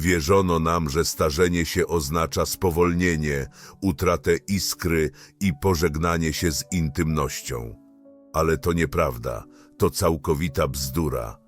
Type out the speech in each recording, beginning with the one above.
Wierzono nam, że starzenie się oznacza spowolnienie, utratę iskry i pożegnanie się z intymnością. Ale to nieprawda, to całkowita bzdura.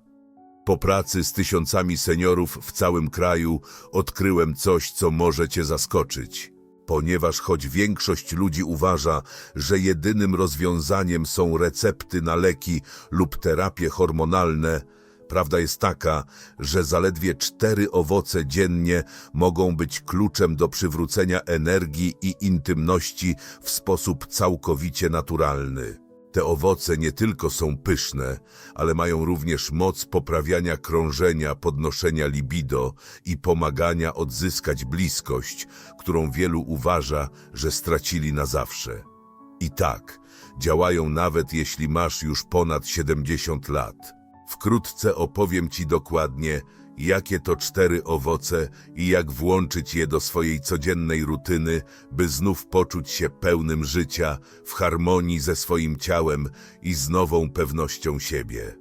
Po pracy z tysiącami seniorów w całym kraju odkryłem coś, co może cię zaskoczyć. Ponieważ choć większość ludzi uważa, że jedynym rozwiązaniem są recepty na leki lub terapie hormonalne, prawda jest taka, że zaledwie cztery owoce dziennie mogą być kluczem do przywrócenia energii i intymności w sposób całkowicie naturalny. Te owoce nie tylko są pyszne, ale mają również moc poprawiania krążenia, podnoszenia libido i pomagania odzyskać bliskość, którą wielu uważa, że stracili na zawsze. I tak, działają nawet jeśli masz już ponad 70 lat. Wkrótce opowiem Ci dokładnie, jakie to cztery owoce i jak włączyć je do swojej codziennej rutyny, by znów poczuć się pełnym życia, w harmonii ze swoim ciałem i z nową pewnością siebie.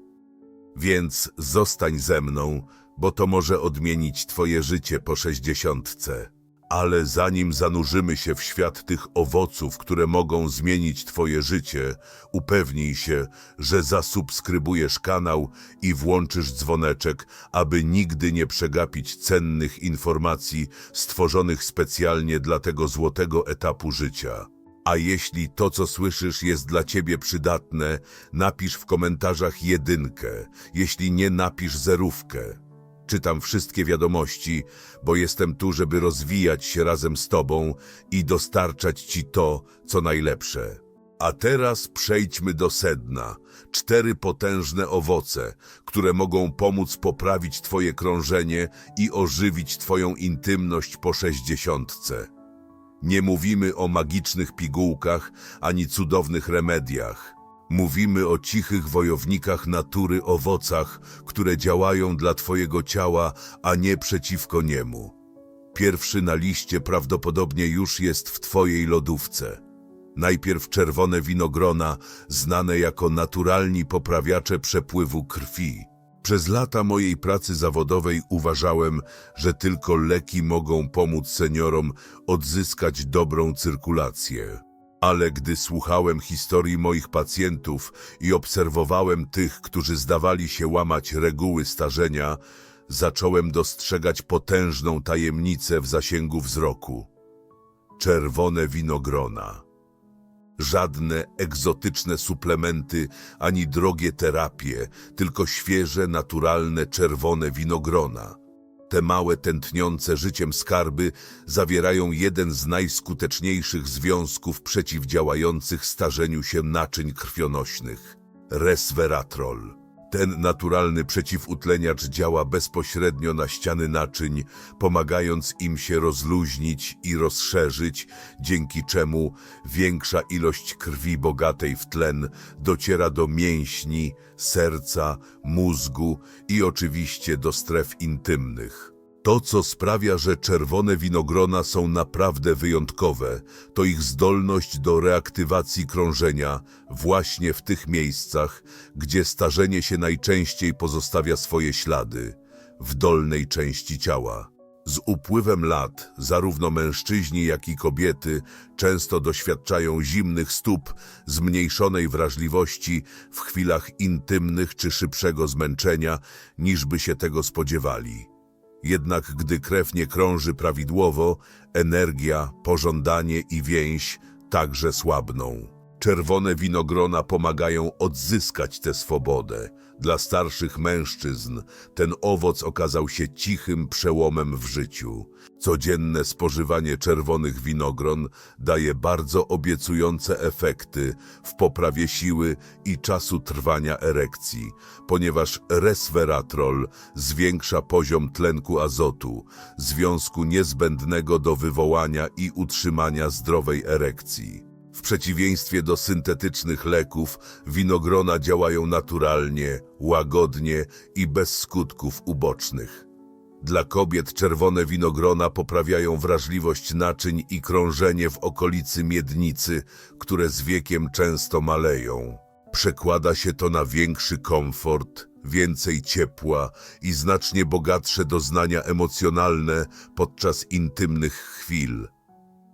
Więc zostań ze mną, bo to może odmienić Twoje życie po sześćdziesiątce. Ale zanim zanurzymy się w świat tych owoców, które mogą zmienić Twoje życie, upewnij się, że zasubskrybujesz kanał i włączysz dzwoneczek, aby nigdy nie przegapić cennych informacji stworzonych specjalnie dla tego złotego etapu życia. A jeśli to, co słyszysz, jest dla Ciebie przydatne, napisz w komentarzach jedynkę, jeśli nie napisz zerówkę. Czytam wszystkie wiadomości, bo jestem tu, żeby rozwijać się razem z Tobą i dostarczać Ci to, co najlepsze. A teraz przejdźmy do sedna. Cztery potężne owoce, które mogą pomóc poprawić Twoje krążenie i ożywić Twoją intymność po sześćdziesiątce. Nie mówimy o magicznych pigułkach ani cudownych remediach. Mówimy o cichych wojownikach natury owocach, które działają dla Twojego ciała, a nie przeciwko niemu. Pierwszy na liście prawdopodobnie już jest w Twojej lodówce. Najpierw czerwone winogrona, znane jako naturalni poprawiacze przepływu krwi. Przez lata mojej pracy zawodowej uważałem, że tylko leki mogą pomóc seniorom odzyskać dobrą cyrkulację. Ale gdy słuchałem historii moich pacjentów i obserwowałem tych, którzy zdawali się łamać reguły starzenia, zacząłem dostrzegać potężną tajemnicę w zasięgu wzroku. Czerwone winogrona. Żadne egzotyczne suplementy ani drogie terapie, tylko świeże, naturalne, czerwone winogrona. Te małe, tętniące życiem skarby zawierają jeden z najskuteczniejszych związków przeciwdziałających starzeniu się naczyń krwionośnych resveratrol. Ten naturalny przeciwutleniacz działa bezpośrednio na ściany naczyń, pomagając im się rozluźnić i rozszerzyć, dzięki czemu większa ilość krwi bogatej w tlen dociera do mięśni, serca, mózgu i oczywiście do stref intymnych. To, co sprawia, że czerwone winogrona są naprawdę wyjątkowe, to ich zdolność do reaktywacji krążenia właśnie w tych miejscach, gdzie starzenie się najczęściej pozostawia swoje ślady, w dolnej części ciała. Z upływem lat zarówno mężczyźni, jak i kobiety często doświadczają zimnych stóp, zmniejszonej wrażliwości w chwilach intymnych czy szybszego zmęczenia, niż by się tego spodziewali. Jednak gdy krew nie krąży prawidłowo, energia, pożądanie i więź także słabną. Czerwone winogrona pomagają odzyskać tę swobodę. Dla starszych mężczyzn ten owoc okazał się cichym przełomem w życiu. Codzienne spożywanie czerwonych winogron daje bardzo obiecujące efekty w poprawie siły i czasu trwania erekcji, ponieważ resveratrol zwiększa poziom tlenku azotu, związku niezbędnego do wywołania i utrzymania zdrowej erekcji. W przeciwieństwie do syntetycznych leków, winogrona działają naturalnie, łagodnie i bez skutków ubocznych. Dla kobiet czerwone winogrona poprawiają wrażliwość naczyń i krążenie w okolicy miednicy, które z wiekiem często maleją. Przekłada się to na większy komfort, więcej ciepła i znacznie bogatsze doznania emocjonalne podczas intymnych chwil.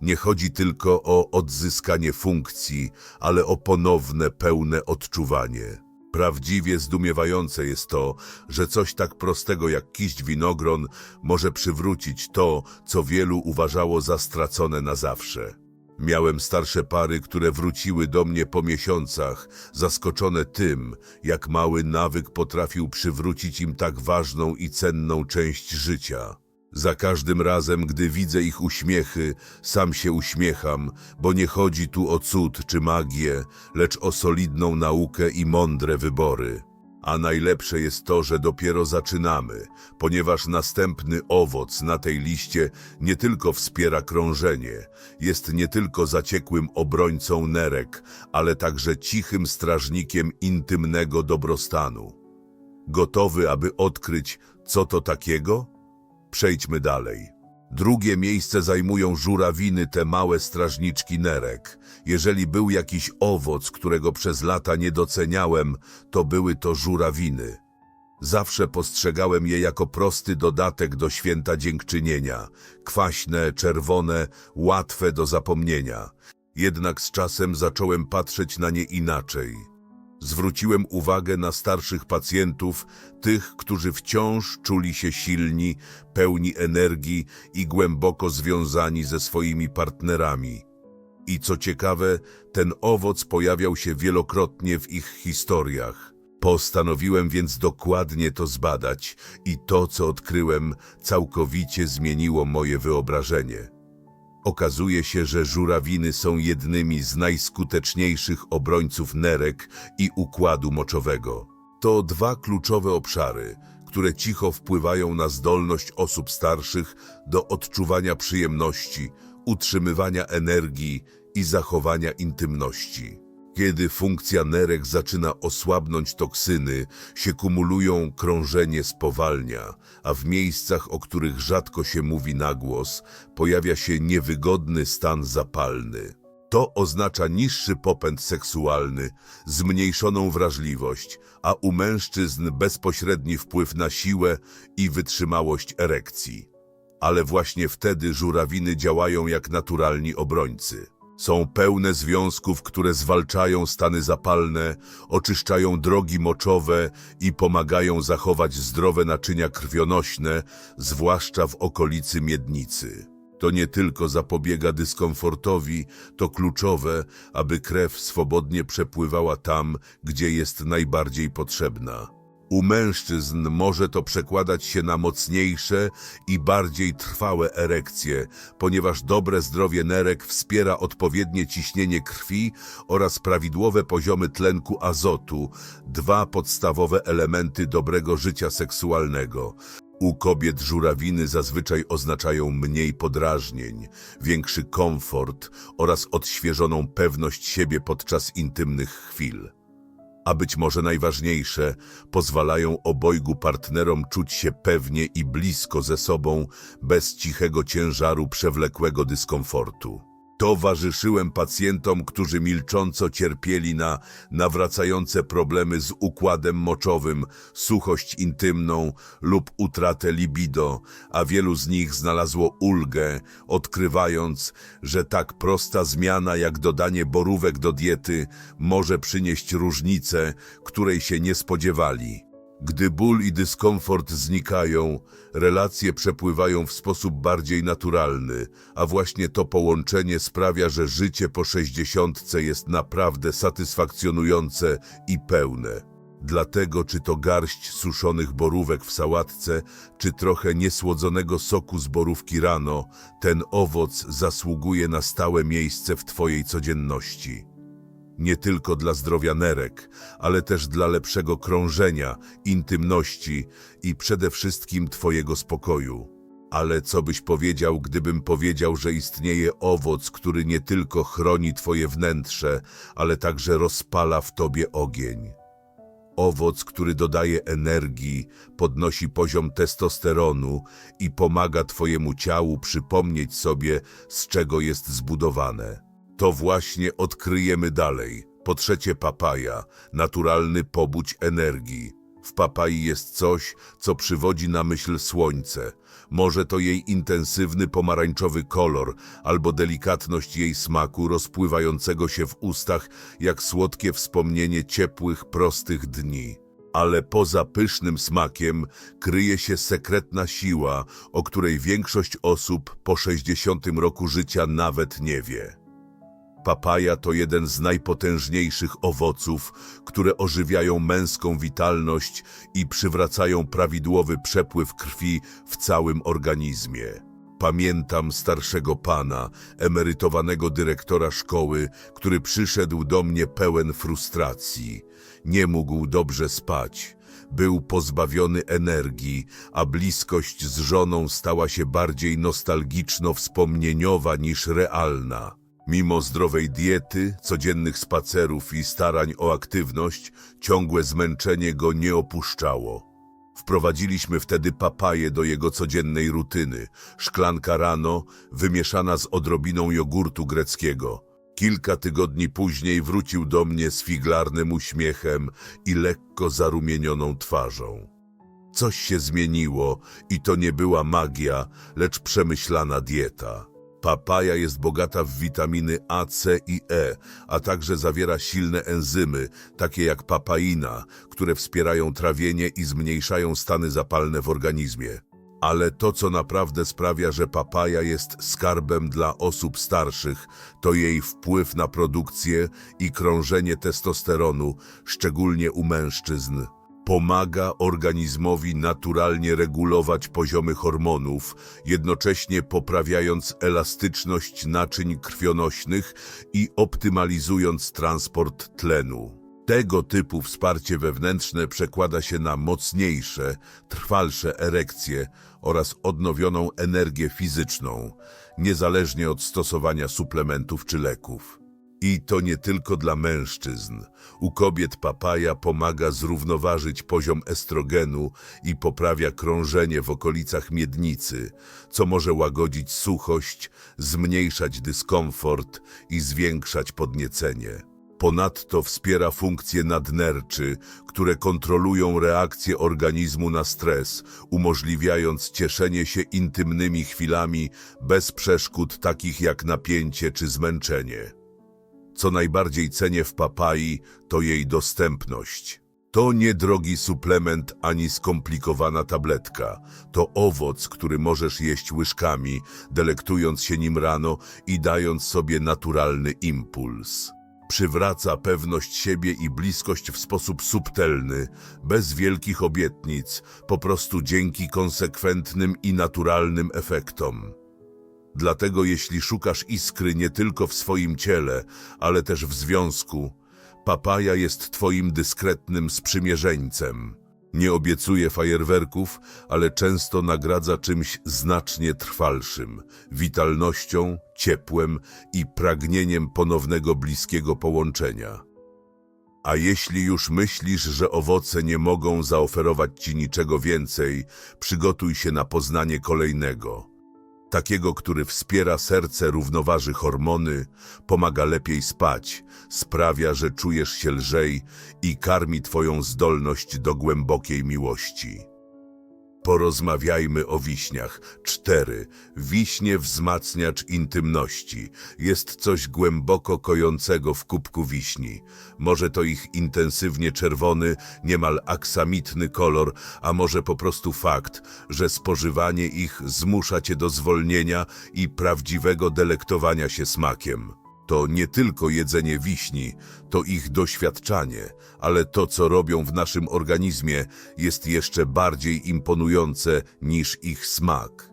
Nie chodzi tylko o odzyskanie funkcji, ale o ponowne, pełne odczuwanie. Prawdziwie zdumiewające jest to, że coś tak prostego jak kiść winogron może przywrócić to, co wielu uważało za stracone na zawsze. Miałem starsze pary, które wróciły do mnie po miesiącach, zaskoczone tym, jak mały nawyk potrafił przywrócić im tak ważną i cenną część życia. Za każdym razem, gdy widzę ich uśmiechy, sam się uśmiecham, bo nie chodzi tu o cud czy magię, lecz o solidną naukę i mądre wybory. A najlepsze jest to, że dopiero zaczynamy, ponieważ następny owoc na tej liście nie tylko wspiera krążenie, jest nie tylko zaciekłym obrońcą nerek, ale także cichym strażnikiem intymnego dobrostanu. Gotowy, aby odkryć, co to takiego? Przejdźmy dalej. Drugie miejsce zajmują żurawiny, te małe strażniczki nerek. Jeżeli był jakiś owoc, którego przez lata nie doceniałem, to były to żurawiny. Zawsze postrzegałem je jako prosty dodatek do święta dziękczynienia. Kwaśne, czerwone, łatwe do zapomnienia. Jednak z czasem zacząłem patrzeć na nie inaczej. Zwróciłem uwagę na starszych pacjentów, tych, którzy wciąż czuli się silni, pełni energii i głęboko związani ze swoimi partnerami. I co ciekawe, ten owoc pojawiał się wielokrotnie w ich historiach. Postanowiłem więc dokładnie to zbadać i to, co odkryłem, całkowicie zmieniło moje wyobrażenie. Okazuje się, że żurawiny są jednymi z najskuteczniejszych obrońców nerek i układu moczowego. To dwa kluczowe obszary, które cicho wpływają na zdolność osób starszych do odczuwania przyjemności, utrzymywania energii i zachowania intymności. Kiedy funkcja nerek zaczyna osłabnąć toksyny, się kumulują, krążenie spowalnia, a w miejscach, o których rzadko się mówi na głos, pojawia się niewygodny stan zapalny. To oznacza niższy popęd seksualny, zmniejszoną wrażliwość, a u mężczyzn bezpośredni wpływ na siłę i wytrzymałość erekcji. Ale właśnie wtedy żurawiny działają jak naturalni obrońcy. Są pełne związków, które zwalczają stany zapalne, oczyszczają drogi moczowe i pomagają zachować zdrowe naczynia krwionośne, zwłaszcza w okolicy miednicy. To nie tylko zapobiega dyskomfortowi, to kluczowe, aby krew swobodnie przepływała tam, gdzie jest najbardziej potrzebna. U mężczyzn może to przekładać się na mocniejsze i bardziej trwałe erekcje, ponieważ dobre zdrowie nerek wspiera odpowiednie ciśnienie krwi oraz prawidłowe poziomy tlenku azotu, dwa podstawowe elementy dobrego życia seksualnego. U kobiet żurawiny zazwyczaj oznaczają mniej podrażnień, większy komfort oraz odświeżoną pewność siebie podczas intymnych chwil a być może najważniejsze, pozwalają obojgu partnerom czuć się pewnie i blisko ze sobą, bez cichego ciężaru przewlekłego dyskomfortu. Towarzyszyłem pacjentom, którzy milcząco cierpieli na nawracające problemy z układem moczowym, suchość intymną lub utratę libido, a wielu z nich znalazło ulgę, odkrywając, że tak prosta zmiana jak dodanie borówek do diety może przynieść różnicę, której się nie spodziewali. Gdy ból i dyskomfort znikają, relacje przepływają w sposób bardziej naturalny, a właśnie to połączenie sprawia, że życie po sześćdziesiątce jest naprawdę satysfakcjonujące i pełne. Dlatego czy to garść suszonych borówek w sałatce, czy trochę niesłodzonego soku z borówki rano, ten owoc zasługuje na stałe miejsce w Twojej codzienności nie tylko dla zdrowia nerek, ale też dla lepszego krążenia, intymności i przede wszystkim Twojego spokoju. Ale co byś powiedział, gdybym powiedział, że istnieje owoc, który nie tylko chroni Twoje wnętrze, ale także rozpala w Tobie ogień? Owoc, który dodaje energii, podnosi poziom testosteronu i pomaga Twojemu ciału przypomnieć sobie, z czego jest zbudowane. To właśnie odkryjemy dalej. Po trzecie papaja, naturalny pobudź energii. W papai jest coś, co przywodzi na myśl słońce. Może to jej intensywny pomarańczowy kolor, albo delikatność jej smaku rozpływającego się w ustach, jak słodkie wspomnienie ciepłych, prostych dni. Ale poza pysznym smakiem kryje się sekretna siła, o której większość osób po 60 roku życia nawet nie wie. Papaja to jeden z najpotężniejszych owoców, które ożywiają męską witalność i przywracają prawidłowy przepływ krwi w całym organizmie. Pamiętam starszego pana, emerytowanego dyrektora szkoły, który przyszedł do mnie pełen frustracji. Nie mógł dobrze spać. Był pozbawiony energii, a bliskość z żoną stała się bardziej nostalgiczno-wspomnieniowa niż realna. Mimo zdrowej diety, codziennych spacerów i starań o aktywność, ciągłe zmęczenie go nie opuszczało. Wprowadziliśmy wtedy papaję do jego codziennej rutyny. Szklanka rano, wymieszana z odrobiną jogurtu greckiego. Kilka tygodni później wrócił do mnie z figlarnym uśmiechem i lekko zarumienioną twarzą. Coś się zmieniło i to nie była magia, lecz przemyślana dieta. Papaja jest bogata w witaminy A, C i E, a także zawiera silne enzymy, takie jak papaina, które wspierają trawienie i zmniejszają stany zapalne w organizmie. Ale to, co naprawdę sprawia, że papaja jest skarbem dla osób starszych, to jej wpływ na produkcję i krążenie testosteronu, szczególnie u mężczyzn. Pomaga organizmowi naturalnie regulować poziomy hormonów, jednocześnie poprawiając elastyczność naczyń krwionośnych i optymalizując transport tlenu. Tego typu wsparcie wewnętrzne przekłada się na mocniejsze, trwalsze erekcje oraz odnowioną energię fizyczną, niezależnie od stosowania suplementów czy leków. I to nie tylko dla mężczyzn. U kobiet papaja pomaga zrównoważyć poziom estrogenu i poprawia krążenie w okolicach miednicy, co może łagodzić suchość, zmniejszać dyskomfort i zwiększać podniecenie. Ponadto wspiera funkcje nadnerczy, które kontrolują reakcję organizmu na stres, umożliwiając cieszenie się intymnymi chwilami bez przeszkód takich jak napięcie czy zmęczenie. Co najbardziej cenię w papai, to jej dostępność. To nie drogi suplement ani skomplikowana tabletka. To owoc, który możesz jeść łyżkami, delektując się nim rano i dając sobie naturalny impuls. Przywraca pewność siebie i bliskość w sposób subtelny, bez wielkich obietnic, po prostu dzięki konsekwentnym i naturalnym efektom. Dlatego jeśli szukasz iskry nie tylko w swoim ciele, ale też w związku, papaja jest twoim dyskretnym sprzymierzeńcem. Nie obiecuje fajerwerków, ale często nagradza czymś znacznie trwalszym, witalnością, ciepłem i pragnieniem ponownego bliskiego połączenia. A jeśli już myślisz, że owoce nie mogą zaoferować ci niczego więcej, przygotuj się na poznanie kolejnego – takiego, który wspiera serce, równoważy hormony, pomaga lepiej spać, sprawia, że czujesz się lżej i karmi Twoją zdolność do głębokiej miłości. Porozmawiajmy o wiśniach. 4. Wiśnie wzmacniacz intymności. Jest coś głęboko kojącego w kubku wiśni. Może to ich intensywnie czerwony, niemal aksamitny kolor, a może po prostu fakt, że spożywanie ich zmusza cię do zwolnienia i prawdziwego delektowania się smakiem. To nie tylko jedzenie wiśni, to ich doświadczanie, ale to, co robią w naszym organizmie, jest jeszcze bardziej imponujące niż ich smak.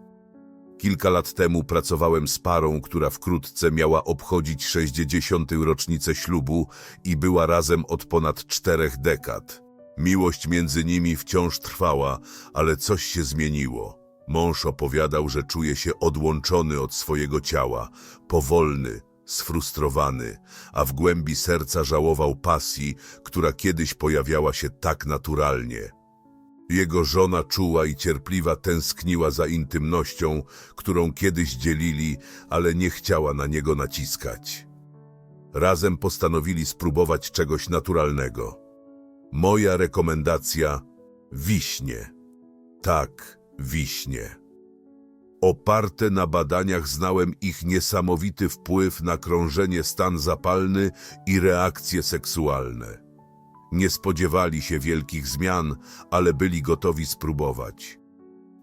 Kilka lat temu pracowałem z parą, która wkrótce miała obchodzić 60. rocznicę ślubu i była razem od ponad czterech dekad. Miłość między nimi wciąż trwała, ale coś się zmieniło. Mąż opowiadał, że czuje się odłączony od swojego ciała, powolny, sfrustrowany, a w głębi serca żałował pasji, która kiedyś pojawiała się tak naturalnie. Jego żona czuła i cierpliwa tęskniła za intymnością, którą kiedyś dzielili, ale nie chciała na niego naciskać. Razem postanowili spróbować czegoś naturalnego. Moja rekomendacja Wiśnie. Tak, wiśnie. Oparte na badaniach znałem ich niesamowity wpływ na krążenie stan zapalny i reakcje seksualne. Nie spodziewali się wielkich zmian, ale byli gotowi spróbować.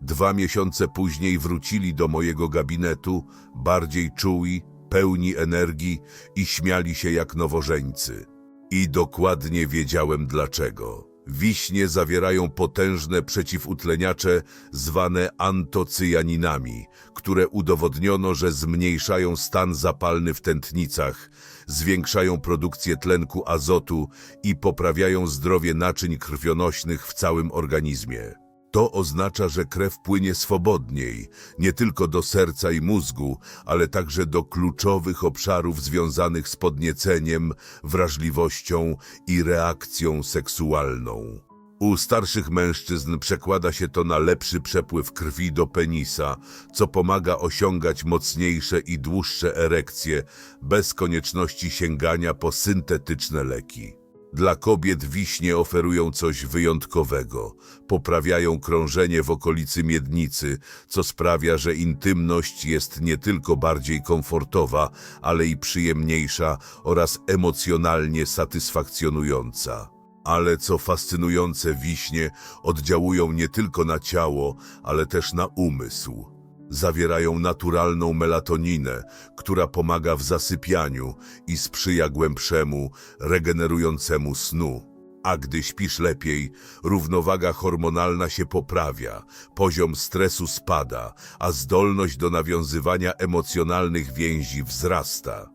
Dwa miesiące później wrócili do mojego gabinetu, bardziej czuli, pełni energii i śmiali się jak nowożeńcy. I dokładnie wiedziałem dlaczego. Wiśnie zawierają potężne przeciwutleniacze zwane antocyjaninami, które udowodniono, że zmniejszają stan zapalny w tętnicach, zwiększają produkcję tlenku azotu i poprawiają zdrowie naczyń krwionośnych w całym organizmie. To oznacza, że krew płynie swobodniej, nie tylko do serca i mózgu, ale także do kluczowych obszarów związanych z podnieceniem, wrażliwością i reakcją seksualną. U starszych mężczyzn przekłada się to na lepszy przepływ krwi do penisa, co pomaga osiągać mocniejsze i dłuższe erekcje bez konieczności sięgania po syntetyczne leki. Dla kobiet wiśnie oferują coś wyjątkowego. Poprawiają krążenie w okolicy miednicy, co sprawia, że intymność jest nie tylko bardziej komfortowa, ale i przyjemniejsza oraz emocjonalnie satysfakcjonująca. Ale co fascynujące, wiśnie oddziałują nie tylko na ciało, ale też na umysł. Zawierają naturalną melatoninę, która pomaga w zasypianiu i sprzyja głębszemu, regenerującemu snu. A gdy śpisz lepiej, równowaga hormonalna się poprawia, poziom stresu spada, a zdolność do nawiązywania emocjonalnych więzi wzrasta.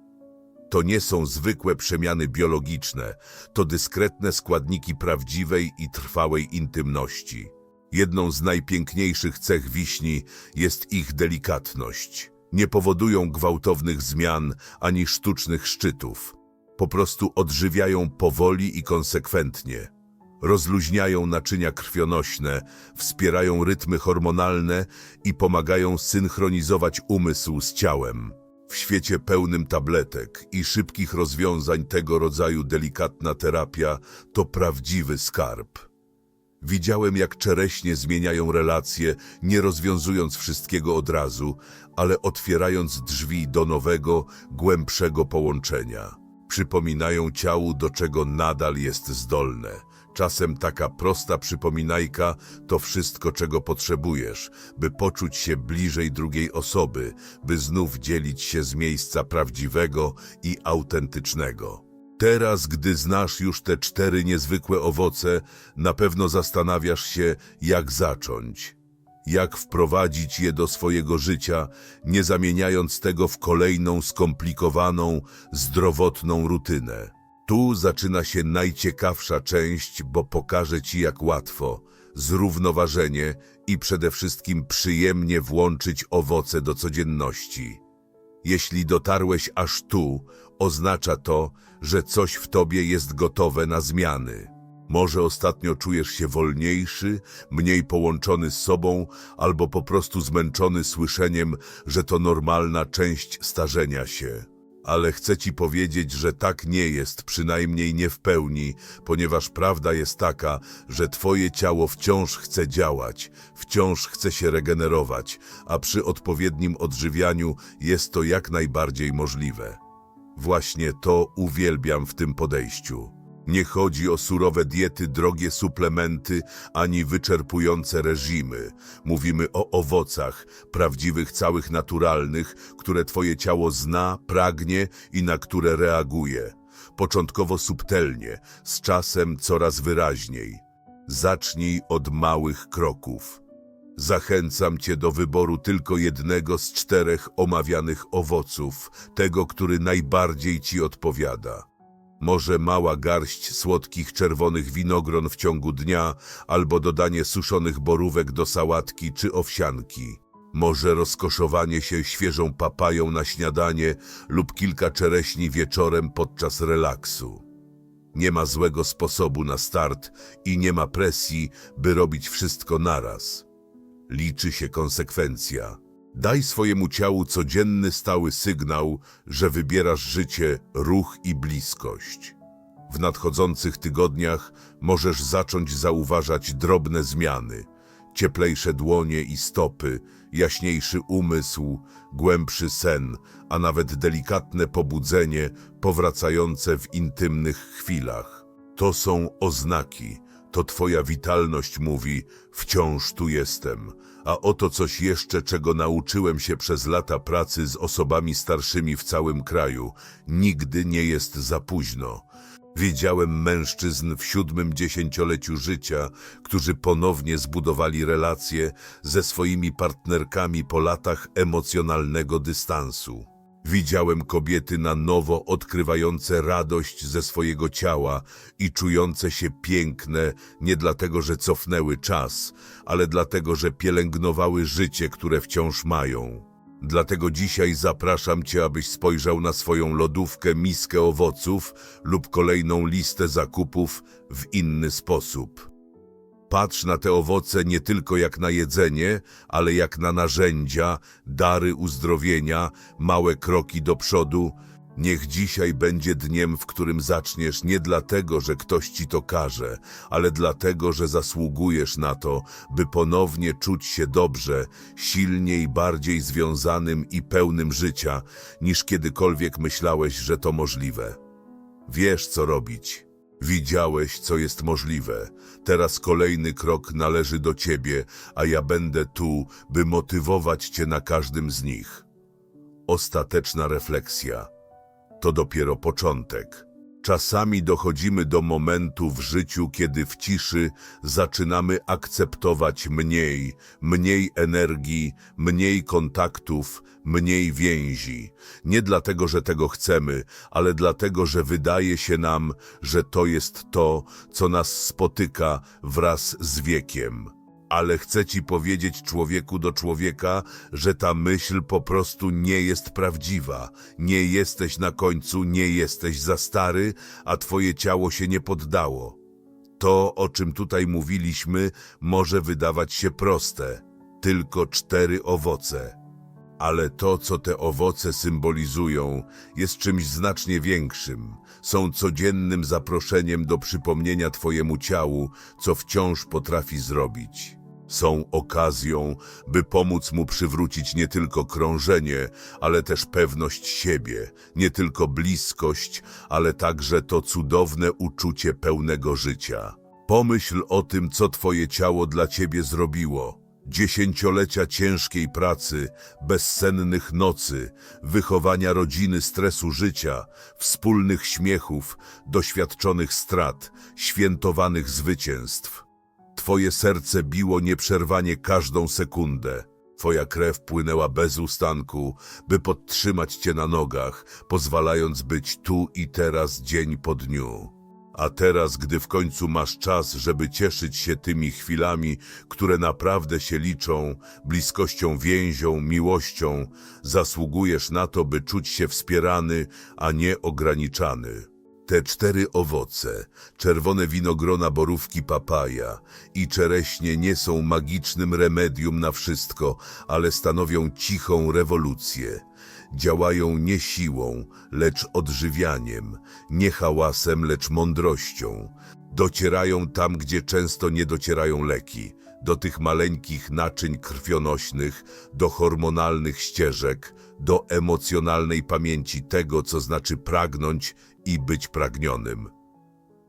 To nie są zwykłe przemiany biologiczne, to dyskretne składniki prawdziwej i trwałej intymności. Jedną z najpiękniejszych cech wiśni jest ich delikatność. Nie powodują gwałtownych zmian ani sztucznych szczytów. Po prostu odżywiają powoli i konsekwentnie. Rozluźniają naczynia krwionośne, wspierają rytmy hormonalne i pomagają synchronizować umysł z ciałem. W świecie pełnym tabletek i szybkich rozwiązań tego rodzaju delikatna terapia to prawdziwy skarb. Widziałem, jak czereśnie zmieniają relacje, nie rozwiązując wszystkiego od razu, ale otwierając drzwi do nowego, głębszego połączenia. Przypominają ciału, do czego nadal jest zdolne. Czasem taka prosta przypominajka to wszystko, czego potrzebujesz, by poczuć się bliżej drugiej osoby, by znów dzielić się z miejsca prawdziwego i autentycznego. Teraz, gdy znasz już te cztery niezwykłe owoce, na pewno zastanawiasz się, jak zacząć. Jak wprowadzić je do swojego życia, nie zamieniając tego w kolejną skomplikowaną, zdrowotną rutynę. Tu zaczyna się najciekawsza część, bo pokażę Ci, jak łatwo, zrównoważenie i przede wszystkim przyjemnie włączyć owoce do codzienności. Jeśli dotarłeś aż tu, oznacza to, że coś w tobie jest gotowe na zmiany. Może ostatnio czujesz się wolniejszy, mniej połączony z sobą, albo po prostu zmęczony słyszeniem, że to normalna część starzenia się. Ale chcę ci powiedzieć, że tak nie jest, przynajmniej nie w pełni, ponieważ prawda jest taka, że twoje ciało wciąż chce działać, wciąż chce się regenerować, a przy odpowiednim odżywianiu jest to jak najbardziej możliwe. Właśnie to uwielbiam w tym podejściu. Nie chodzi o surowe diety, drogie suplementy, ani wyczerpujące reżimy. Mówimy o owocach, prawdziwych, całych naturalnych, które twoje ciało zna, pragnie i na które reaguje. Początkowo subtelnie, z czasem coraz wyraźniej. Zacznij od małych kroków. Zachęcam Cię do wyboru tylko jednego z czterech omawianych owoców, tego, który najbardziej Ci odpowiada. Może mała garść słodkich czerwonych winogron w ciągu dnia, albo dodanie suszonych borówek do sałatki czy owsianki. Może rozkoszowanie się świeżą papają na śniadanie lub kilka czereśni wieczorem podczas relaksu. Nie ma złego sposobu na start i nie ma presji, by robić wszystko naraz. Liczy się konsekwencja. Daj swojemu ciału codzienny stały sygnał, że wybierasz życie, ruch i bliskość. W nadchodzących tygodniach możesz zacząć zauważać drobne zmiany. Cieplejsze dłonie i stopy, jaśniejszy umysł, głębszy sen, a nawet delikatne pobudzenie powracające w intymnych chwilach. To są oznaki. To twoja witalność mówi, wciąż tu jestem. A oto coś jeszcze, czego nauczyłem się przez lata pracy z osobami starszymi w całym kraju. Nigdy nie jest za późno. Wiedziałem mężczyzn w siódmym dziesięcioleciu życia, którzy ponownie zbudowali relacje ze swoimi partnerkami po latach emocjonalnego dystansu. Widziałem kobiety na nowo odkrywające radość ze swojego ciała i czujące się piękne nie dlatego, że cofnęły czas, ale dlatego, że pielęgnowały życie, które wciąż mają. Dlatego dzisiaj zapraszam Cię, abyś spojrzał na swoją lodówkę, miskę owoców lub kolejną listę zakupów w inny sposób. Patrz na te owoce nie tylko jak na jedzenie, ale jak na narzędzia, dary uzdrowienia, małe kroki do przodu. Niech dzisiaj będzie dniem, w którym zaczniesz nie dlatego, że ktoś ci to każe, ale dlatego, że zasługujesz na to, by ponownie czuć się dobrze, silniej, bardziej związanym i pełnym życia, niż kiedykolwiek myślałeś, że to możliwe. Wiesz, co robić. Widziałeś, co jest możliwe. Teraz kolejny krok należy do ciebie, a ja będę tu, by motywować cię na każdym z nich. Ostateczna refleksja to dopiero początek. Czasami dochodzimy do momentu w życiu, kiedy w ciszy zaczynamy akceptować mniej, mniej energii, mniej kontaktów, mniej więzi. Nie dlatego, że tego chcemy, ale dlatego, że wydaje się nam, że to jest to, co nas spotyka wraz z wiekiem. Ale chcę ci powiedzieć człowieku do człowieka, że ta myśl po prostu nie jest prawdziwa. Nie jesteś na końcu, nie jesteś za stary, a twoje ciało się nie poddało. To, o czym tutaj mówiliśmy, może wydawać się proste. Tylko cztery owoce. Ale to, co te owoce symbolizują, jest czymś znacznie większym. Są codziennym zaproszeniem do przypomnienia Twojemu ciału, co wciąż potrafi zrobić. Są okazją, by pomóc mu przywrócić nie tylko krążenie, ale też pewność siebie, nie tylko bliskość, ale także to cudowne uczucie pełnego życia. Pomyśl o tym, co Twoje ciało dla Ciebie zrobiło. Dziesięciolecia ciężkiej pracy, bezsennych nocy, wychowania rodziny, stresu życia, wspólnych śmiechów, doświadczonych strat, świętowanych zwycięstw. Twoje serce biło nieprzerwanie każdą sekundę. Twoja krew płynęła bez ustanku, by podtrzymać Cię na nogach, pozwalając być tu i teraz dzień po dniu. A teraz, gdy w końcu masz czas, żeby cieszyć się tymi chwilami, które naprawdę się liczą, bliskością więzią, miłością, zasługujesz na to, by czuć się wspierany, a nie ograniczany. Te cztery owoce, czerwone winogrona borówki papaja i czereśnie nie są magicznym remedium na wszystko, ale stanowią cichą rewolucję. Działają nie siłą, lecz odżywianiem, nie hałasem, lecz mądrością. Docierają tam, gdzie często nie docierają leki, do tych maleńkich naczyń krwionośnych, do hormonalnych ścieżek, do emocjonalnej pamięci tego, co znaczy pragnąć i być pragnionym.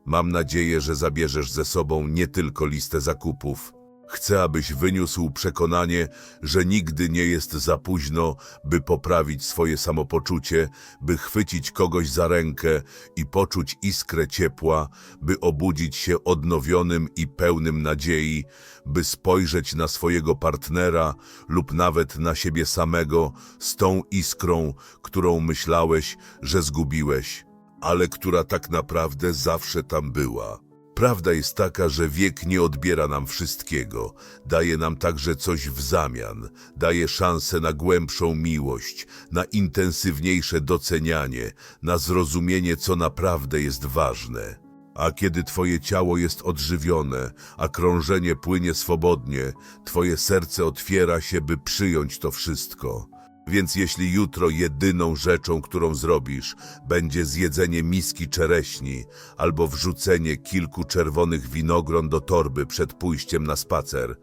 Mam nadzieję, że zabierzesz ze sobą nie tylko listę zakupów. Chcę, abyś wyniósł przekonanie, że nigdy nie jest za późno, by poprawić swoje samopoczucie, by chwycić kogoś za rękę i poczuć iskrę ciepła, by obudzić się odnowionym i pełnym nadziei, by spojrzeć na swojego partnera lub nawet na siebie samego z tą iskrą, którą myślałeś, że zgubiłeś ale która tak naprawdę zawsze tam była. Prawda jest taka, że wiek nie odbiera nam wszystkiego, daje nam także coś w zamian, daje szansę na głębszą miłość, na intensywniejsze docenianie, na zrozumienie, co naprawdę jest ważne. A kiedy twoje ciało jest odżywione, a krążenie płynie swobodnie, twoje serce otwiera się, by przyjąć to wszystko. Więc jeśli jutro jedyną rzeczą, którą zrobisz, będzie zjedzenie miski czereśni albo wrzucenie kilku czerwonych winogron do torby przed pójściem na spacer,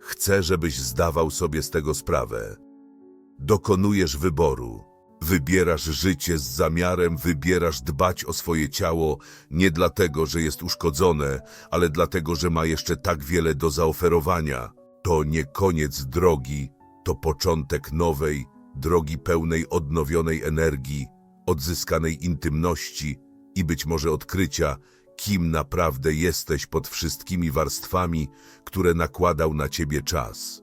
chcę, żebyś zdawał sobie z tego sprawę. Dokonujesz wyboru. Wybierasz życie z zamiarem, wybierasz dbać o swoje ciało nie dlatego, że jest uszkodzone, ale dlatego, że ma jeszcze tak wiele do zaoferowania. To nie koniec drogi, to początek nowej, drogi pełnej odnowionej energii, odzyskanej intymności i być może odkrycia, kim naprawdę jesteś pod wszystkimi warstwami, które nakładał na ciebie czas.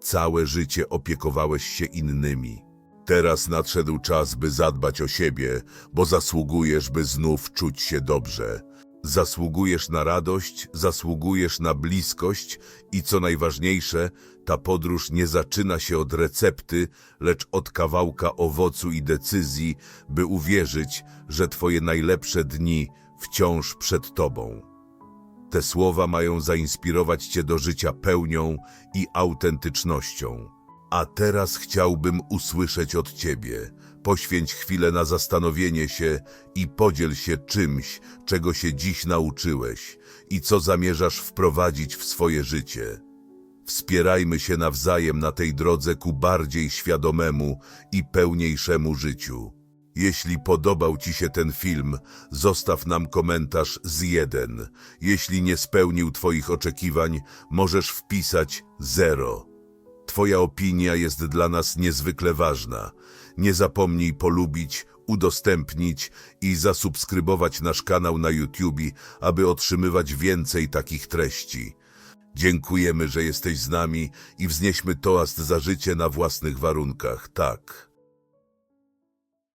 Całe życie opiekowałeś się innymi. Teraz nadszedł czas, by zadbać o siebie, bo zasługujesz, by znów czuć się dobrze. Zasługujesz na radość, zasługujesz na bliskość i co najważniejsze, ta podróż nie zaczyna się od recepty, lecz od kawałka owocu i decyzji, by uwierzyć, że twoje najlepsze dni wciąż przed tobą. Te słowa mają zainspirować cię do życia pełnią i autentycznością. A teraz chciałbym usłyszeć od ciebie. Poświęć chwilę na zastanowienie się i podziel się czymś, czego się dziś nauczyłeś i co zamierzasz wprowadzić w swoje życie. Wspierajmy się nawzajem na tej drodze ku bardziej świadomemu i pełniejszemu życiu. Jeśli podobał Ci się ten film, zostaw nam komentarz z jeden. Jeśli nie spełnił Twoich oczekiwań, możesz wpisać zero. Twoja opinia jest dla nas niezwykle ważna. Nie zapomnij polubić, udostępnić i zasubskrybować nasz kanał na YouTube, aby otrzymywać więcej takich treści. Dziękujemy, że jesteś z nami i wznieśmy toast za życie na własnych warunkach. Tak.